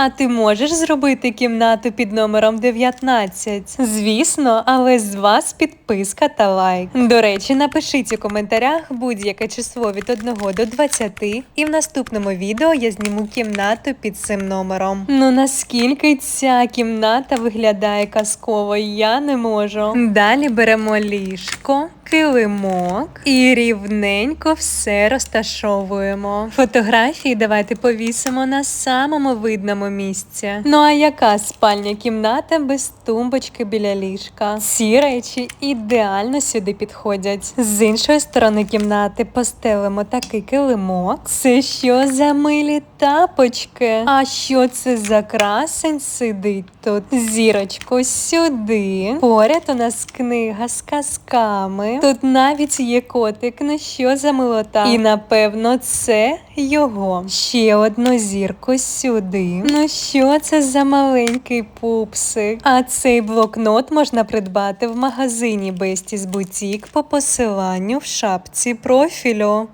А ти можеш зробити кімнату під номером 19? Звісно, але з вас підписка та лайк. До речі, напишіть у коментарях будь-яке число від 1 до 20, і в наступному відео я зніму кімнату під цим номером. Ну наскільки ця кімната виглядає казково, я не можу. Далі беремо ліжко. Килимок і рівненько все розташовуємо. Фотографії давайте повісимо на самому видному місці. Ну а яка спальня кімната без тумбочки біля ліжка? Ці речі ідеально сюди підходять. З іншої сторони кімнати постелимо такий килимок. Це що за милі тапочки? А що це за красень сидить тут? Зірочку сюди. Поряд у нас книга з казками. Тут навіть є котик. Ну що за милота? І напевно це його. Ще одну зірку сюди. Ну що це за маленький пупсик? А цей блокнот можна придбати в магазині Besties Boutique по посиланню в шапці профілю.